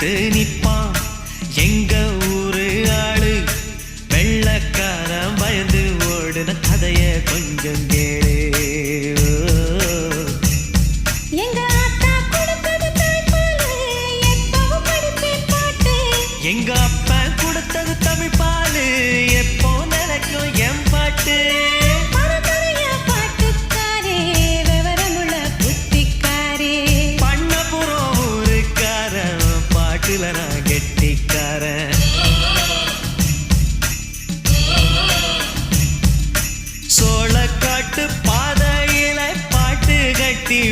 எடுத்து நிற்பான். எங்க ஊரு ஆளு? வெள்ளக்காரன் பயந்து ஓடுன கதைய கொஞ்சம் கேளு. எங்க அப்பா காட்டுல நான் கெட்டிக்காரன். சோழக்காட்டு பாதையில பாட்டு கட்டி